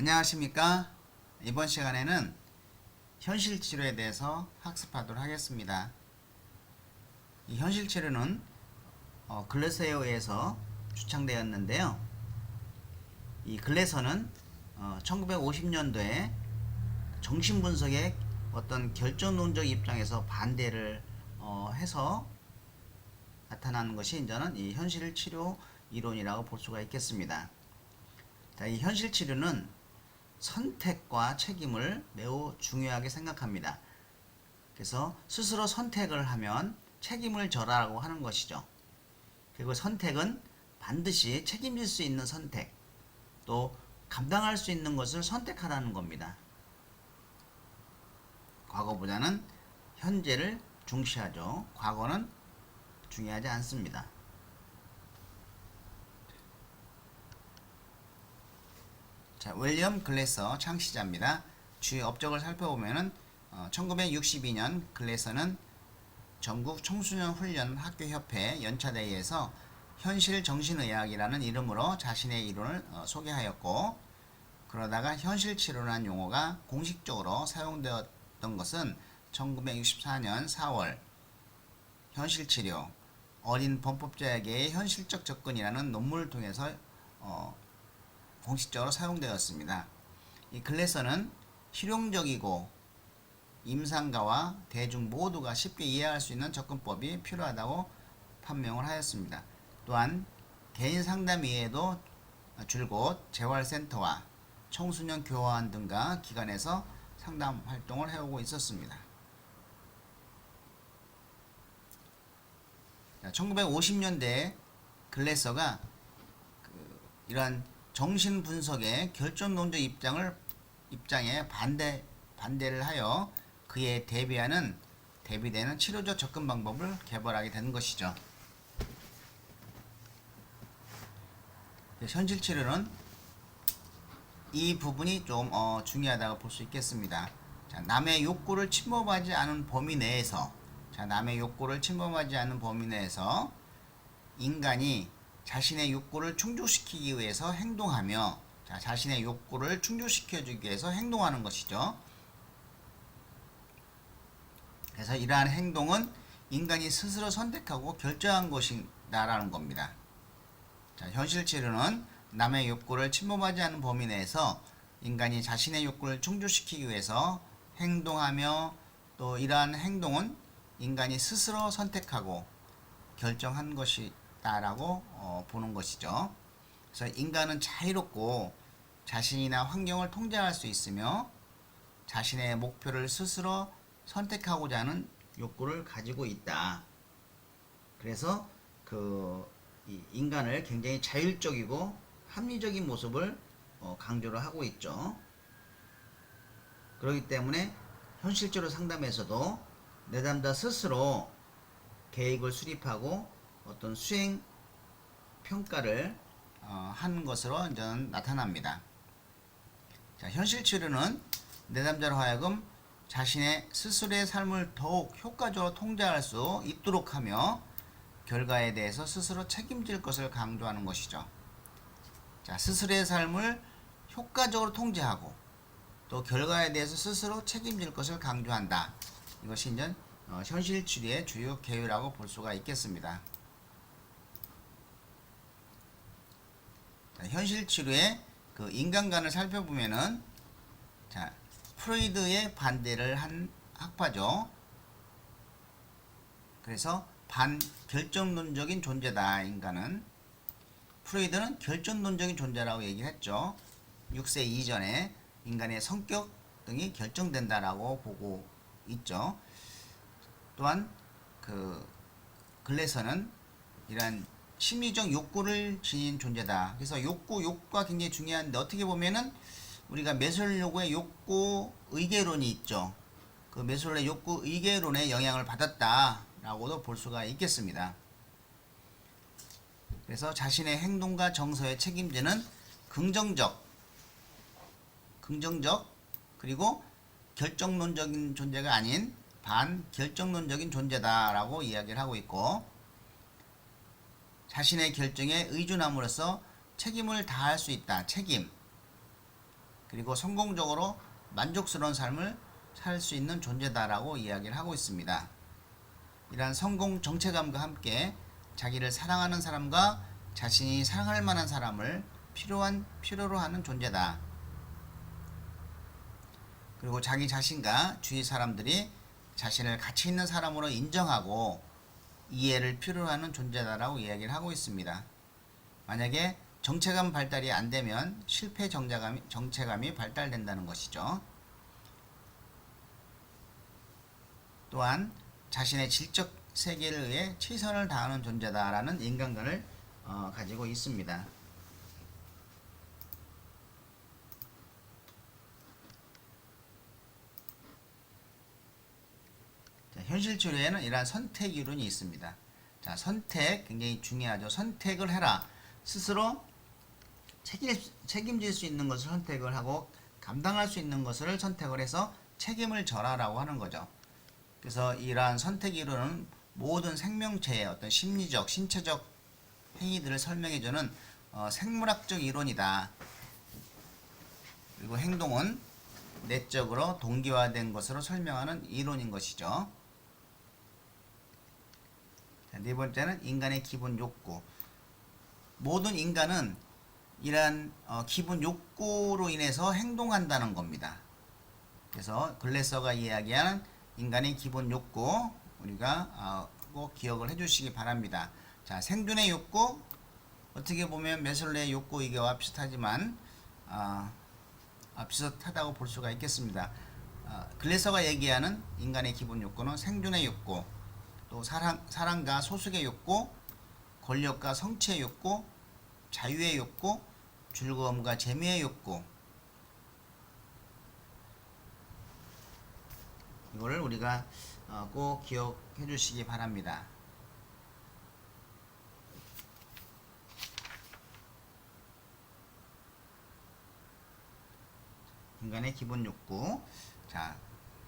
안녕하십니까? 이번 시간에는 현실 치료에 대해서 학습하도록 하겠습니다. 이 현실 치료는 어, 글래서에 의해서 주창되었는데요. 이 글래서는 어, 1950년도에 정신분석의 어떤 결정론적 입장에서 반대를 어, 해서 나타나는 것이 이제는 이 현실 치료 이론이라고 볼 수가 있겠습니다. 자, 이 현실 치료는 선택과 책임을 매우 중요하게 생각합니다. 그래서 스스로 선택을 하면 책임을 져라라고 하는 것이죠. 그리고 선택은 반드시 책임질 수 있는 선택, 또 감당할 수 있는 것을 선택하라는 겁니다. 과거보다는 현재를 중시하죠. 과거는 중요하지 않습니다. 자, 윌리엄 글래서 창시자입니다. 주요 업적을 살펴보면은 어, 1962년 글래서는 전국 청소년 훈련 학교 협회 연차대회에서 현실 정신의학이라는 이름으로 자신의 이론을 어, 소개하였고 그러다가 현실 치료라는 용어가 공식적으로 사용되었던 것은 1964년 4월 현실 치료 어린 범법자에게의 현실적 접근이라는 논문을 통해서 어, 공식적으로 사용되었습니다. 이 글래서는 실용적이고 임상가와 대중 모두가 쉽게 이해할 수 있는 접근법이 필요하다고 판명을 하였습니다. 또한 개인 상담 이외에도 줄곧 재활센터와 청소년 교환 등과 기관에서 상담 활동을 해오고 있었습니다. 1950년대 글래서가 그 이러한 정신 분석의 결정론적 입장을 입장에 반대 반대를 하여 그에 대비하는 대비되는 치료적 접근 방법을 개발하게 된 것이죠. 현실 치료는 이 부분이 좀 어, 중요하다고 볼 수 있겠습니다. 자, 남의 욕구를 침범하지 않은 범위 내에서 자, 남의 욕구를 침범하지 않는 범위 내에서 인간이 자신의 욕구를 충족시키기 위해서 행동하며 자, 자신의 욕구를 충족시켜주기 위해서 행동하는 것이죠. 그래서 이러한 행동은 인간이 스스로 선택하고 결정한 것이다라는 겁니다. 자, 현실 치료는 남의 욕구를 침범하지 않은 범위 내에서 인간이 자신의 욕구를 충족시키기 위해서 행동하며 또 이러한 행동은 인간이 스스로 선택하고 결정한 것이 다라고 어, 보는 것이죠. 그래서 인간은 자유롭고 자신이나 환경을 통제할 수 있으며 자신의 목표를 스스로 선택하고자 하는 욕구를 가지고 있다. 그래서 그 인간을 굉장히 자율적이고 합리적인 모습을 어, 강조를 하고 있죠. 그렇기 때문에 현실적으로 상담에서도 내담자 스스로 계획을 수립하고 어떤 수행 평가를 어, 하는 것으로 이제 나타납니다. 자, 현실 치료는 내담자로 하여금 자신의 스스로의 삶을 더욱 효과적으로 통제할 수 있도록 하며 결과에 대해서 스스로 책임질 것을 강조하는 것이죠. 자, 스스로의 삶을 효과적으로 통제하고 또 결과에 대해서 스스로 책임질 것을 강조한다. 이것이 이제 어, 현실 치료의 주요 계율이라고 볼 수가 있겠습니다. 자, 현실 치료의 그 인간관을 살펴보면은 자 프로이드의 반대를 한 학파죠. 그래서 반결정론적인 존재다 인간은 프로이드는 결정론적인 존재라고 얘기를 했죠. 6세 이전에 인간의 성격 등이 결정된다라고 보고 있죠. 또한 그 글래서는 이러한 심리적 욕구를 지닌 존재다. 그래서 욕구, 욕구가 굉장히 중요한데 어떻게 보면은 우리가 요구의 욕구 의계론이 있죠. 그 매술의 욕구 의계론의 영향을 받았다라고도 볼 수가 있겠습니다. 그래서 자신의 행동과 정서에 책임지는 긍정적, 긍정적 그리고 결정론적인 존재가 아닌 반결정론적인 존재다라고 이야기를 하고 있고 자신의 결정에 의존함으로써 책임을 다할 수 있다. 책임. 그리고 성공적으로 만족스러운 삶을 살 수 있는 존재다라고 이야기를 하고 있습니다. 이러한 성공 정체감과 함께 자기를 사랑하는 사람과 자신이 사랑할 만한 사람을 필요한 필요로 하는 존재다. 그리고 자기 자신과 주위 사람들이 자신을 가치 있는 사람으로 인정하고 이해를 필요로 하는 존재다라고 이야기를 하고 있습니다. 만약에 정체감 발달이 안 되면 실패 정자감이, 정체감이 발달된다는 것이죠. 또한 자신의 질적 세계를 위해 최선을 다하는 존재다라는 인간관을 어, 가지고 있습니다. 자, 현실 치료에는 이러한 선택 이론이 있습니다. 자, 선택 굉장히 중요하죠. 선택을 해라. 스스로 책임, 책임질 수 있는 것을 선택을 하고 감당할 수 있는 것을 선택을 해서 책임을 져라라고 하는 거죠. 그래서 이러한 선택 이론은 모든 생명체의 어떤 심리적, 신체적 행위들을 설명해주는 어, 생물학적 이론이다. 그리고 행동은 내적으로 동기화된 것으로 설명하는 이론인 것이죠. 자, 네 번째는 인간의 기본 욕구. 모든 인간은 이러한 어, 기본 욕구로 인해서 행동한다는 겁니다. 그래서 글래서가 이야기하는 인간의 기본 욕구 우리가 어, 꼭 기억을 해주시기 바랍니다. 자 생존의 욕구 어떻게 보면 메슬레의 욕구 이게와 비슷하지만 어, 아, 비슷하다고 볼 수가 있겠습니다. 어, 글래서가 얘기하는 인간의 기본 욕구는 생존의 욕구, 또 사랑, 사랑과 소속의 욕구, 권력과 성취의 욕구, 자유의 욕구, 즐거움과 재미의 욕구. 이거를 우리가 어, 꼭 기억해 주시기 바랍니다. 인간의 기본 욕구. 자,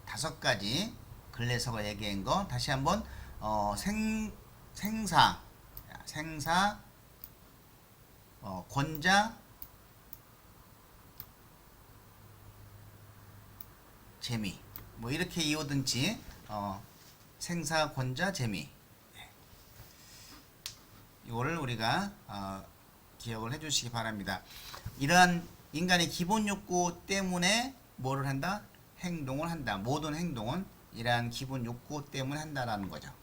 다섯 가지 근래서가 얘기한 거 다시 한번 어, 생 생사 자, 생사 어, 권자 재미 뭐 이렇게 이어든지 어, 생사 권자 재미 예. 이거를 우리가 어, 기억을 해주시기 바랍니다. 이러한 인간의 기본 욕구 때문에 뭐를 한다? 행동을 한다. 모든 행동은 이러한 기본 욕구 때문에 한다라는 거죠.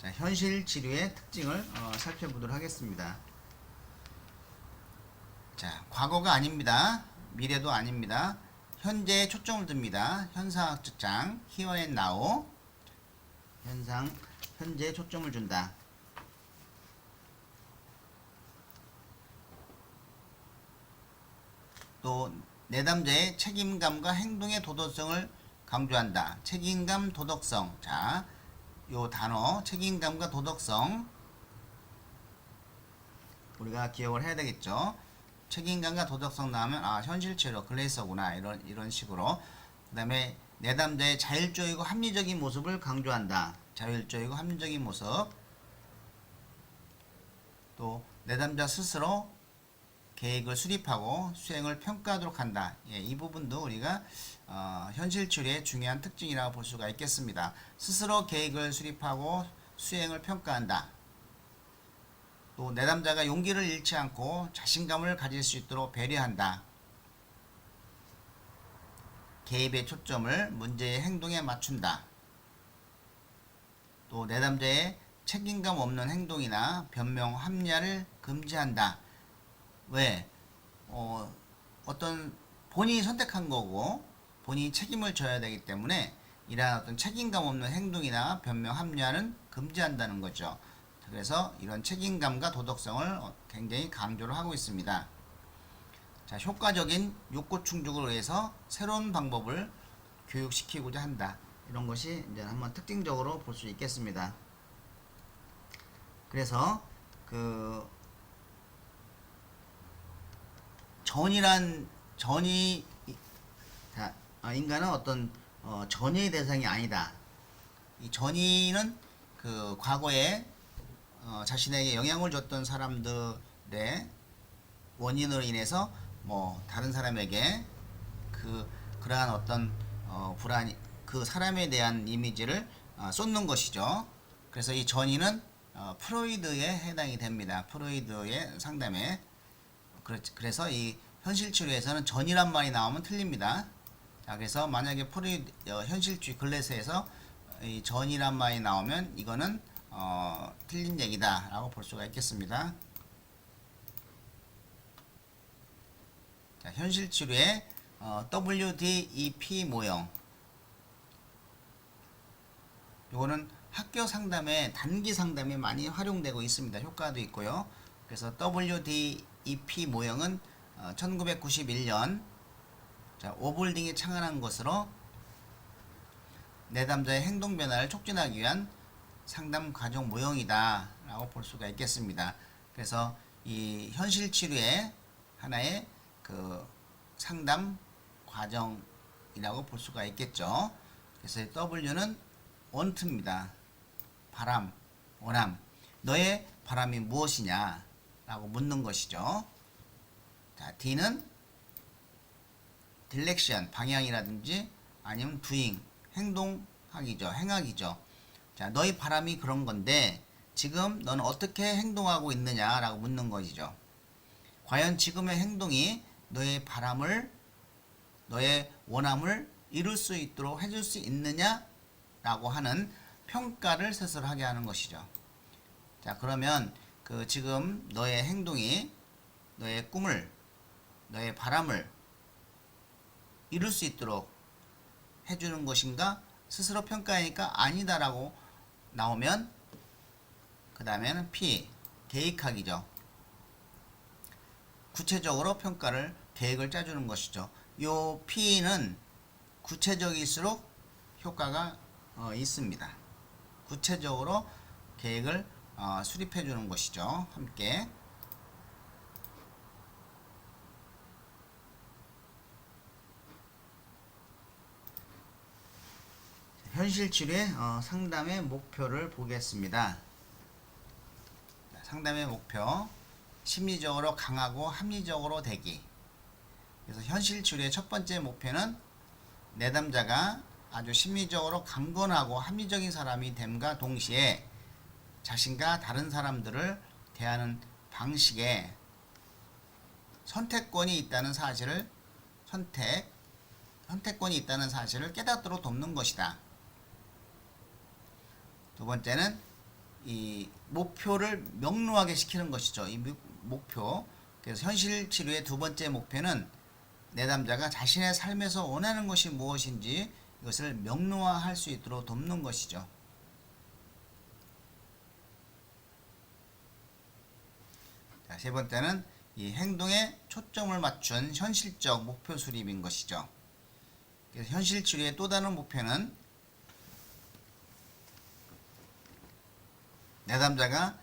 자, 현실 치료의 특징을 어, 살펴보도록 하겠습니다. 자, 과거가 아닙니다. 미래도 아닙니다. 현재에 초점을 둡니다. 현상학적 장, here and now. 현상, 현재에 초점을 준다. 또 내담자의 책임감과 행동의 도덕성을 강조한다. 책임감, 도덕성. 자, 요 단어 책임감과 도덕성 우리가 기억을 해야 되겠죠. 책임감과 도덕성 나오면 아 현실체로 글레이서구나 이런 이런 식으로 그다음에 내담자의 자율적이고 합리적인 모습을 강조한다. 자율적이고 합리적인 모습 또 내담자 스스로 계획을 수립하고 수행을 평가하도록 한다. 예, 이 부분도 우리가 어, 현실 치료의 중요한 특징이라고 볼 수가 있겠습니다. 스스로 계획을 수립하고 수행을 평가한다. 또 내담자가 용기를 잃지 않고 자신감을 가질 수 있도록 배려한다. 개입의 초점을 문제의 행동에 맞춘다. 또 내담자의 책임감 없는 행동이나 변명, 합리화를 금지한다. 왜? 어, 어떤 본인이 선택한 거고 본인이 책임을 져야 되기 때문에 이러한 어떤 책임감 없는 행동이나 변명 합리화는 금지한다는 거죠. 그래서 이런 책임감과 도덕성을 어, 굉장히 강조를 하고 있습니다. 자, 효과적인 욕구 충족을 위해서 새로운 방법을 교육시키고자 한다. 이런 것이 이제 한번 특징적으로 볼 수 있겠습니다. 그래서 그 전이란 전이 자, 아, 인간은 어떤 어, 전의의 대상이 아니다. 이 전의는 그 과거에 어, 자신에게 영향을 줬던 사람들의 원인으로 인해서 뭐 다른 사람에게 그 그러한 어떤 어, 불안 그 사람에 대한 이미지를 어, 쏟는 것이죠. 그래서 이 전이는 어, 프로이드에 해당이 됩니다. 프로이드의 상담에 그래서 이 현실 치료에서는 전이란 말이 나오면 틀립니다. 자, 그래서 만약에 프로이드 어, 현실주의 글래스에서 이 전이란 말이 나오면 이거는 어, 틀린 얘기다라고 볼 수가 있겠습니다. 자, 현실 치료의 어, WDEP 모형. 요거는 학교 상담에 단기 상담에 많이 활용되고 있습니다. 효과도 있고요. 그래서 WDEP 모형은 어, 1991년 자, 오볼딩이 창안한 것으로 내담자의 행동 변화를 촉진하기 위한 상담 과정 모형이다 라고 볼 수가 있겠습니다. 그래서 이 현실 치료의 하나의 그 상담 과정이라고 볼 수가 있겠죠. 그래서 이 W는 원트입니다. 바람, 원함. 너의 바람이 무엇이냐? 라고 묻는 것이죠. 자, D는 딜렉션, 방향이라든지 아니면 doing, 행동하기죠. 행하기죠. 자, 너의 바람이 그런 건데 지금 너는 어떻게 행동하고 있느냐라고 묻는 것이죠. 과연 지금의 행동이 너의 바람을 너의 원함을 이룰 수 있도록 해줄 수 있느냐라고 하는 평가를 스스로 하게 하는 것이죠. 자, 그러면 그 지금 너의 행동이 너의 꿈을 너의 바람을 이룰 수 있도록 해주는 것인가? 스스로 평가하니까 아니다라고 나오면 그 다음에는 P 계획하기죠. 구체적으로 평가를 계획을 짜주는 것이죠. 요 P는 구체적일수록 효과가 어, 있습니다. 구체적으로 계획을 어, 수립해 주는 것이죠. 함께 현실 치료의 어, 상담의 목표를 보겠습니다. 자, 상담의 목표 심리적으로 강하고 합리적으로 되기. 그래서 현실 치료의 첫 번째 목표는 내담자가 아주 심리적으로 강건하고 합리적인 사람이 됨과 동시에 자신과 다른 사람들을 대하는 방식에 선택권이 있다는 사실을 선택 선택권이 있다는 사실을 깨닫도록 돕는 것이다. 두 번째는 이 목표를 명료하게 시키는 것이죠. 이 목- 목표. 그래서 현실 치료의 두 번째 목표는 내담자가 자신의 삶에서 원하는 것이 무엇인지 이것을 명료화할 수 있도록 돕는 것이죠. 자, 세 번째는 이 행동에 초점을 맞춘 현실적 목표 수립인 것이죠. 그래서 현실 치료의 또 다른 목표는 내담자가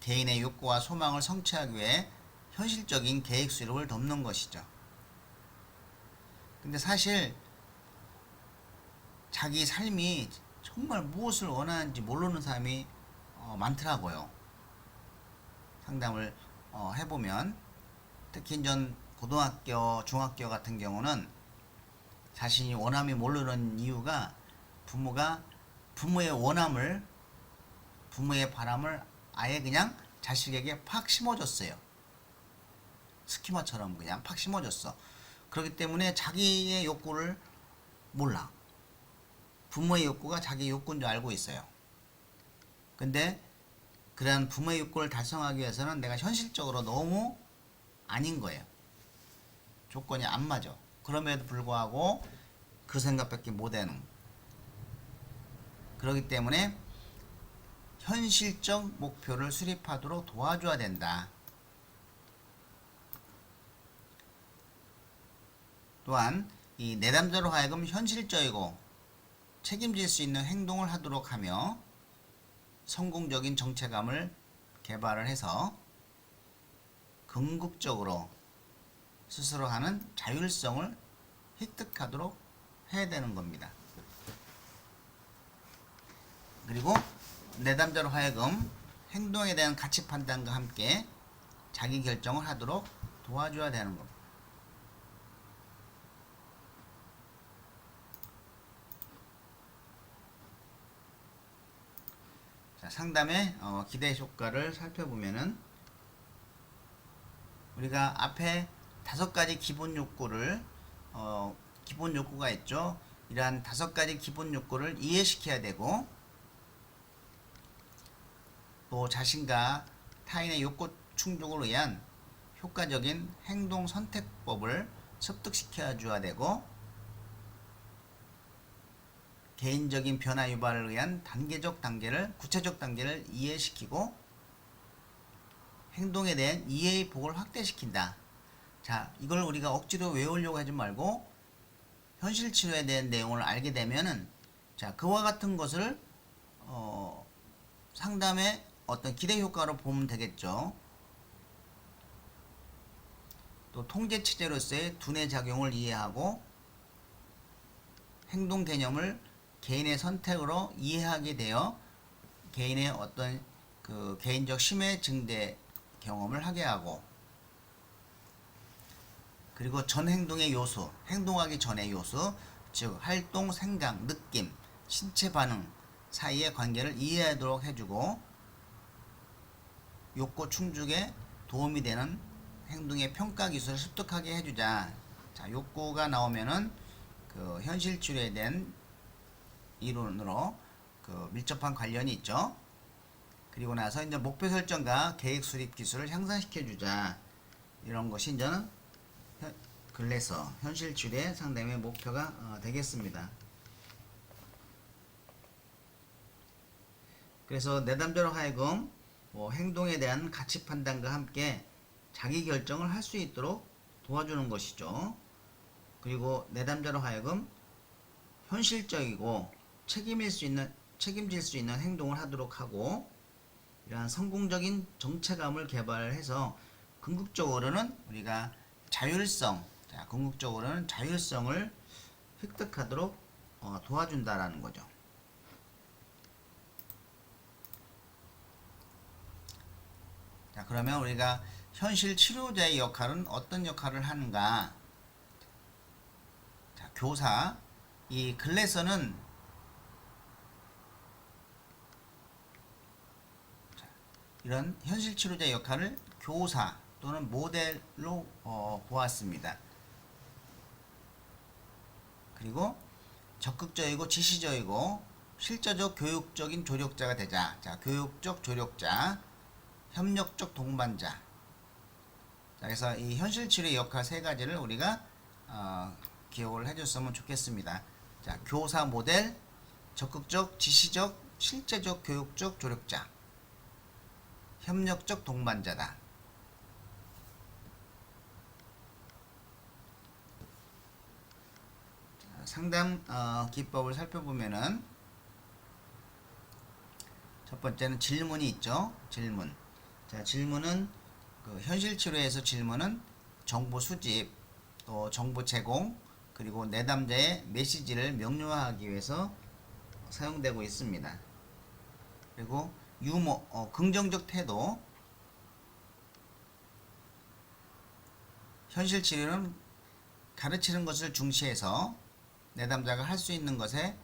개인의 욕구와 소망을 성취하기 위해 현실적인 계획 수립을 돕는 것이죠. 근데 사실 자기 삶이 정말 무엇을 원하는지 모르는 사람이 어, 많더라고요. 상담을 어, 해보면 특히 전 고등학교, 중학교 같은 경우는 자신이 원함이 모르는 이유가 부모가 부모의 원함을 부모의 바람을 아예 그냥 자식에게 팍 심어줬어요. 스키마처럼 그냥 팍 심어줬어. 그렇기 때문에 자기의 욕구를 몰라. 부모의 욕구가 자기 욕구인 줄 알고 있어요. 근데 그런 부모의 욕구를 달성하기 위해서는 내가 현실적으로 너무 아닌 거예요. 조건이 안 맞아. 그럼에도 불구하고 그 생각밖에 못 하는. 그렇기 때문에 현실적 목표를 수립하도록 도와줘야 된다. 또한 이 내담자로 하여금 현실적이고 책임질 수 있는 행동을 하도록 하며 성공적인 정체감을 개발을 해서 궁극적으로 스스로 하는 자율성을 획득하도록 해야 되는 겁니다. 그리고 내담자로 하여금 행동에 대한 가치 판단과 함께 자기 결정을 하도록 도와줘야 되는 겁니다. 자, 상담의 어, 기대 효과를 살펴보면은 우리가 앞에 다섯 가지 기본 욕구를 어, 기본 욕구가 있죠. 이러한 다섯 가지 기본 욕구를 이해시켜야 되고 또 자신과 타인의 욕구 충족을 위한 효과적인 행동 선택법을 습득시켜 줘야 되고 개인적인 변화 유발을 위한 단계적 단계를 구체적 단계를 이해시키고 행동에 대한 이해의 폭을 확대시킨다. 자, 이걸 우리가 억지로 외우려고 하지 말고 현실 치료에 대한 내용을 알게 되면은 자, 그와 같은 것을 어, 상담의 어떤 기대 효과로 보면 되겠죠. 또 통제 체제로서의 두뇌 작용을 이해하고 행동 개념을 개인의 선택으로 이해하게 되어 개인의 어떤 그 개인적 심해 증대 경험을 하게 하고 그리고 전 행동의 요소, 행동하기 전의 요소, 즉 활동, 생각, 느낌, 신체 반응 사이의 관계를 이해하도록 해주고 욕구 충족에 도움이 되는 행동의 평가 기술을 습득하게 해주자. 자, 욕구가 나오면은 그 현실 치료에 대한 이론으로 그 밀접한 관련이 있죠. 그리고 나서 이제 목표 설정과 계획 수립 기술을 향상시켜 주자. 이런 것이 이제는 현- 근래서 현실 치료의 상담의 목표가 어, 되겠습니다. 그래서 내담자로 하여금 뭐 행동에 대한 가치 판단과 함께 자기 결정을 할 수 있도록 도와주는 것이죠. 그리고 내담자로 하여금 현실적이고 책임일 수 있는 책임질 수 있는 행동을 하도록 하고 이러한 성공적인 정체감을 개발해서 궁극적으로는 우리가 자율성, 자, 궁극적으로는 자율성을 획득하도록 어, 도와준다라는 거죠. 자, 그러면 우리가 현실 치료자의 역할은 어떤 역할을 하는가? 자, 교사. 이 글에서는 이런 현실 치료자의 역할을 교사 또는 모델로 어, 보았습니다. 그리고 적극적이고 지시적이고 실제적 교육적인 조력자가 되자. 자, 교육적 조력자, 협력적 동반자. 자, 그래서 이 현실 치료의 역할 세 가지를 우리가 어, 기억을 해줬으면 좋겠습니다. 자, 교사 모델, 적극적, 지시적, 실제적, 교육적 조력자, 협력적 동반자다. 자, 상담 어, 기법을 살펴보면은 첫 번째는 질문이 있죠. 질문. 자, 질문은 그 현실 치료에서 질문은 정보 수집, 또 정보 제공, 그리고 내담자의 메시지를 명료화하기 위해서 사용되고 있습니다. 그리고 유머, 어, 긍정적 태도. 현실 치료는 가르치는 것을 중시해서 내담자가 할 수 있는 것에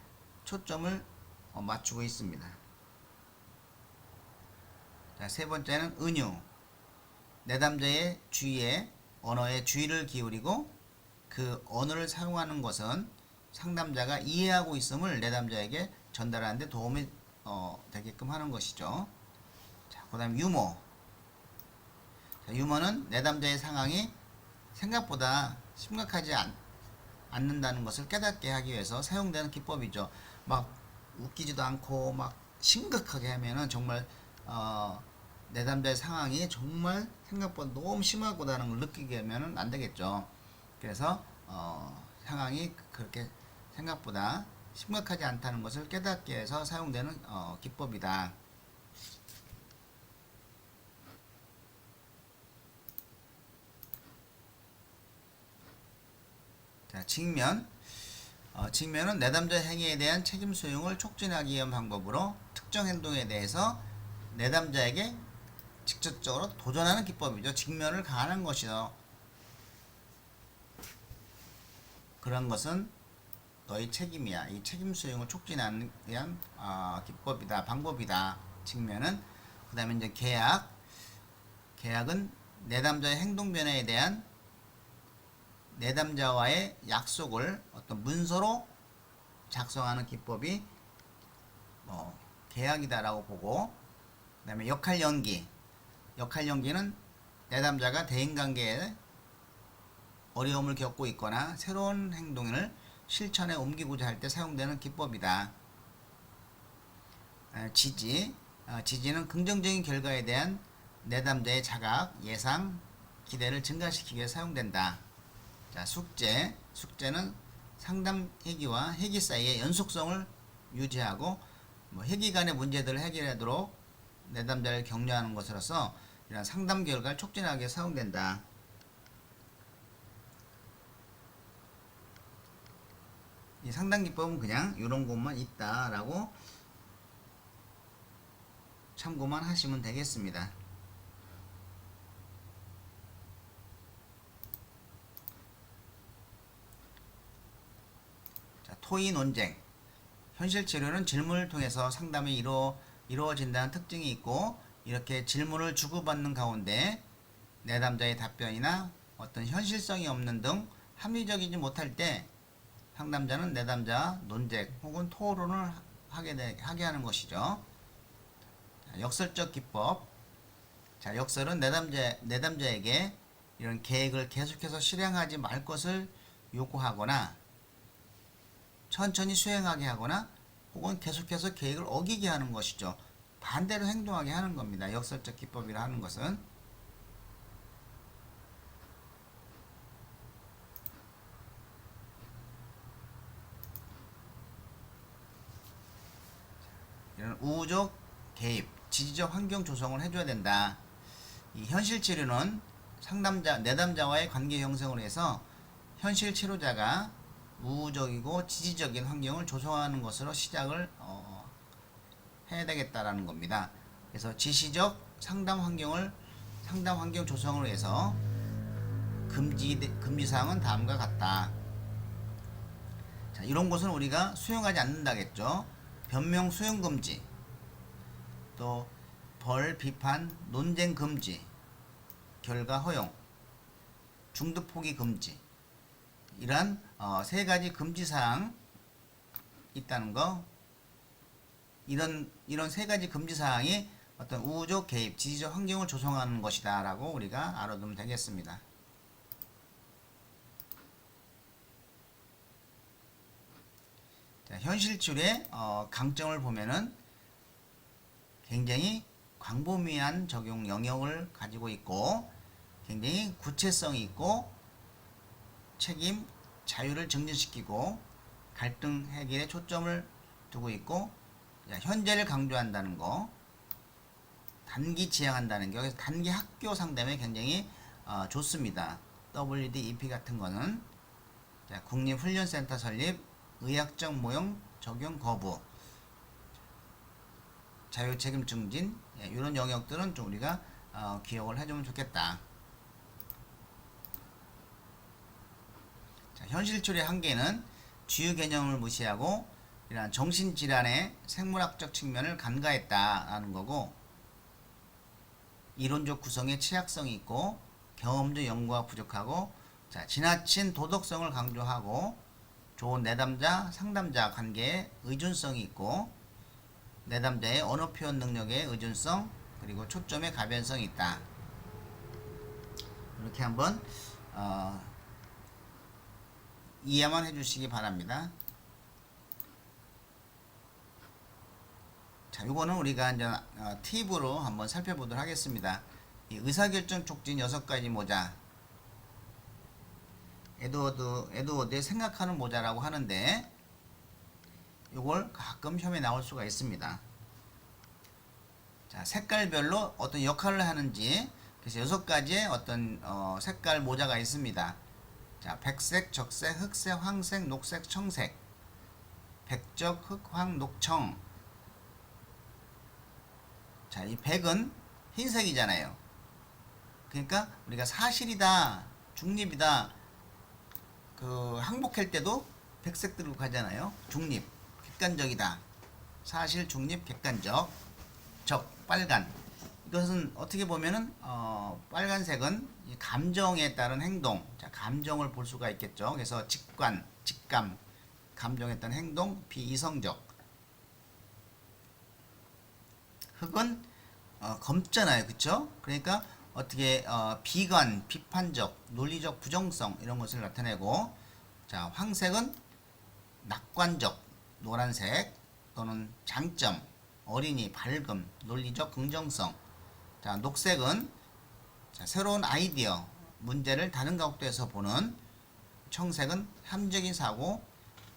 초점을 어, 맞추고 있습니다. 자, 세 번째는 은유. 내담자의 주의에 언어에 주의를 기울이고 그 언어를 사용하는 것은 상담자가 이해하고 있음을 내담자에게 전달하는 데 도움이 어, 되게끔 하는 것이죠. 자, 그 다음 유머. 자, 유머는 내담자의 상황이 생각보다 심각하지 않, 않는다는 것을 깨닫게 하기 위해서 사용되는 기법이죠. 막 웃기지도 않고 막 심각하게 하면은 정말 어, 내담자의 상황이 정말 생각보다 너무 심하구나는 걸 느끼게 하면은 안 되겠죠. 그래서 어, 상황이 그렇게 생각보다 심각하지 않다는 것을 깨닫게 해서 사용되는 어, 기법이다. 자, 직면. 어, 직면은 내담자 행위에 대한 책임 수용을 촉진하기 위한 방법으로 특정 행동에 대해서 내담자에게 직접적으로 도전하는 기법이죠. 직면을 가하는 것이죠. 그런 것은 너의 책임이야. 이 책임 수용을 촉진하는 어, 기법이다, 방법이다. 측면은 그 다음에 이제 계약. 계약은 내담자의 행동 변화에 대한 내담자와의 약속을 어떤 문서로 작성하는 기법이 뭐 계약이다라고 보고 그 다음에 역할 연기. 역할 연기는 내담자가 대인 관계에 어려움을 겪고 있거나 새로운 행동을 실천에 옮기고자 할 때 사용되는 기법이다. 아, 지지. 아, 지지는 긍정적인 결과에 대한 내담자의 자각, 예상, 기대를 증가시키기 위해 사용된다. 자, 숙제. 숙제는 상담 회기와 회기 사이의 연속성을 유지하고 뭐 회기 간의 문제들을 해결하도록 내담자를 격려하는 것으로서 이런 상담 결과를 촉진하기 위해 사용된다. 상담 기법은 그냥 이런 것만 있다라고 참고만 하시면 되겠습니다. 자, 토의 논쟁. 현실 치료는 질문을 통해서 상담이 이루, 이루어진다는 특징이 있고 이렇게 질문을 주고받는 가운데 내담자의 답변이나 어떤 현실성이 없는 등 합리적이지 못할 때 상담자는 내담자 논쟁 혹은 토론을 하게, 되, 하게 하는 것이죠. 자, 역설적 기법. 자, 역설은 내담자, 내담자에게 이런 계획을 계속해서 실행하지 말 것을 요구하거나 천천히 수행하게 하거나 혹은 계속해서 계획을 어기게 하는 것이죠. 반대로 행동하게 하는 겁니다. 역설적 기법이라 하는 것은. 이런 우호적 개입, 지지적 환경 조성을 해줘야 된다. 이 현실 치료는 상담자, 내담자와의 관계 형성을 해서 현실 치료자가 우호적이고 지지적인 환경을 조성하는 것으로 시작을 어, 해야 되겠다라는 겁니다. 그래서 지시적 상담 환경을 상담 환경 조성을 해서 금지 금지 사항은 다음과 같다. 자, 이런 것은 우리가 수용하지 않는다겠죠. 변명 수용 금지. 또 벌 비판 논쟁 금지. 결과 허용. 중도 포기 금지. 이러한 어, 세 가지 금지 사항 있다는 거. 이런 이런 세 가지 금지 사항이 어떤 우호적 개입, 지지적 환경을 조성하는 것이다라고 우리가 알아두면 되겠습니다. 자, 현실줄의 어, 강점을 보면은 굉장히 광범위한 적용 영역을 가지고 있고 굉장히 구체성이 있고 책임, 자유를 증진시키고 갈등 해결에 초점을 두고 있고 자, 현재를 강조한다는 거 단기 지향한다는 게 그래서 단기 학교 상담에 굉장히 어, 좋습니다. WDEP 같은 거는 자, 국립훈련센터 설립, 의학적 모형 적용 거부, 자유 책임 증진 예, 이런 영역들은 좀 우리가 어, 기억을 해주면 좋겠다. 자, 현실줄의 한계는 주요 개념을 무시하고 이러한 정신 질환의 생물학적 측면을 간과했다라는 거고 이론적 구성에 취약성이 있고 경험적 연구가 부족하고 자, 지나친 도덕성을 강조하고 좋은 내담자, 상담자 관계에 의존성이 있고 내담자의 언어 표현 능력에 의존성 그리고 초점의 가변성이 있다. 이렇게 한번 어, 이해만 해주시기 바랍니다. 자, 요거는 우리가 이제 어, 팁으로 한번 살펴보도록 하겠습니다. 이 의사결정 촉진 여섯 가지 모자. 에드워드, 에드워드의 생각하는 모자라고 하는데, 요걸 가끔 시험에 나올 수가 있습니다. 자, 색깔별로 어떤 역할을 하는지, 그래서 여섯 가지의 어떤, 어, 색깔 모자가 있습니다. 자, 백색, 적색, 흑색, 황색, 녹색, 청색. 백적, 흑, 황, 녹, 청. 자, 이 백은 흰색이잖아요. 그러니까 우리가 사실이다, 중립이다, 그 항복할 때도 백색 들고 가잖아요. 중립, 객관적이다. 사실, 중립, 객관적. 적, 빨간. 이것은 어떻게 보면은 어, 빨간색은 이 감정에 따른 행동, 자, 감정을 볼 수가 있겠죠. 그래서 직관, 직감, 감정에 따른 행동, 비이성적. 흑은 어, 검잖아요, 그쵸? 그러니까 어떻게 어, 비관, 비판적, 논리적 부정성 이런 것을 나타내고, 자 황색은 낙관적, 노란색 또는 장점, 어린이, 밝음, 논리적 긍정성. 자 녹색은 자, 새로운 아이디어, 문제를 다른 각도에서 보는. 청색은 함적인 사고,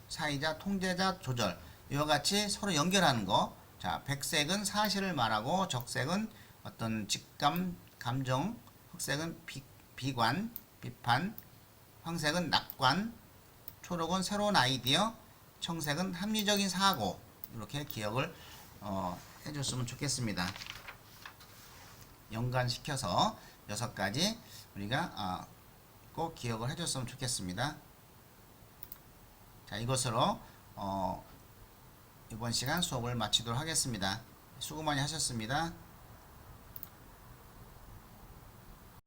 사이자 통제자 조절. 이와 같이 서로 연결하는 거. 자, 백색은 사실을 말하고 적색은 어떤 직감, 감정, 흑색은 비, 비관, 비판, 황색은 낙관, 초록은 새로운 아이디어, 청색은 합리적인 사고. 이렇게 기억을 어, 해줬으면 좋겠습니다. 연관시켜서 여섯 가지 우리가 어, 꼭 기억을 해줬으면 좋겠습니다. 자, 이것으로 어, 이번 시간 수업을 마치도록 하겠습니다. 수고 많이 하셨습니다.